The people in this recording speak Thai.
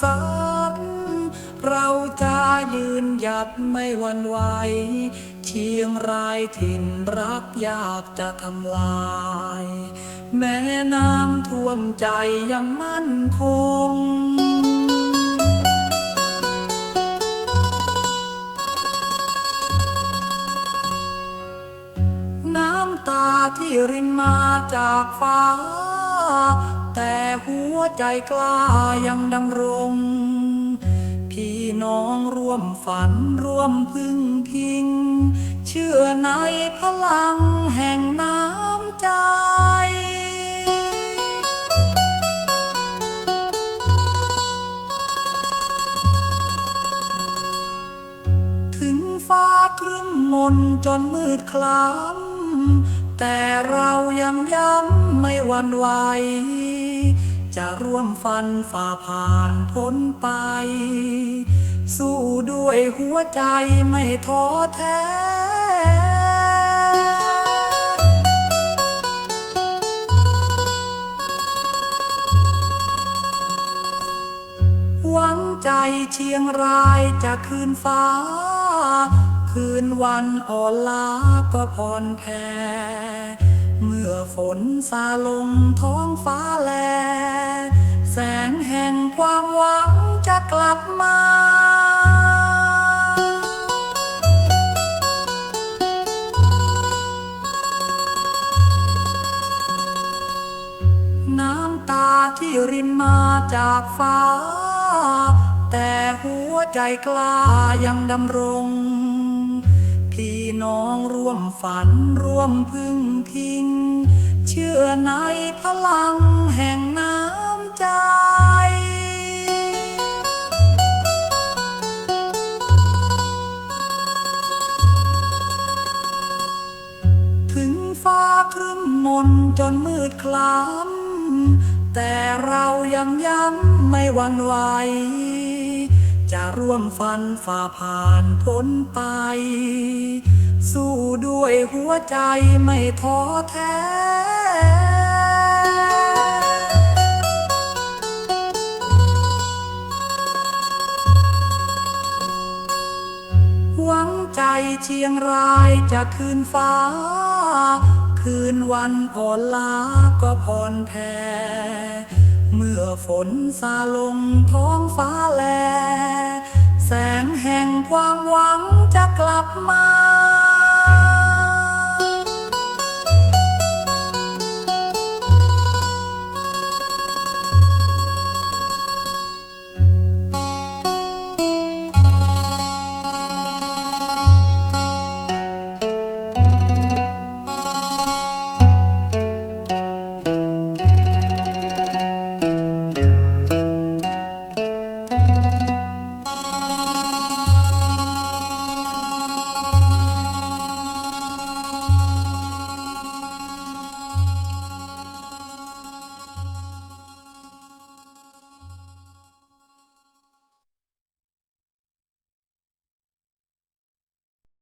สันเราจะยืนหยัดไม่หวั่นไหวเชียงรายถิ่นรักอยากจะทำลาย แม่น้ำท่วมใจยังมั่นคงน้ำตาที่รินมาจากฟ้า วใจกล้ายังดำรง พี่น้องร่วมฝันร่วมพึ่งพิง เชื่อในพลังแห่งน้ำใจถึงฟ้าครึ้มมนจนมืดคล้ำแต่เรายังย้ำไม่หวั่นไหว จะร่วมฟันฝ่าผ่านพ้นไป สู้ด้วยหัวใจไม่ท้อแท้หวังใจเชียงรายจะคืนฟ้า คืนวันอ่อนล้าก็ผ่อนแผ่เมื่อฝนซาลงท้องฟ้าแล งแห่งความหวังจะกลับมาน้ำตาที่รินมาจากฟ้า แต่หัวใจกล้ายังดำรง พี่น้องร่วมฝันร่วมพึ่งพิง เชื่อในพลังแห่งน้ำ ฟ้าครึ้มมนจนมืดคล้ำ แต่เรายังย้ำไม่หวั่นไหว จะร่วมฟันฝ่าผ่านพ้นไป สู้ด้วยหัวใจไม่ท้อแท้ เชียงรายจะคืนฟ้า คืนวันผ่อนลาก็ผ่อนแผ่เมื่อฝนซาลงท้องฟ้าแล แสงแห่งความหวังจะกลับมา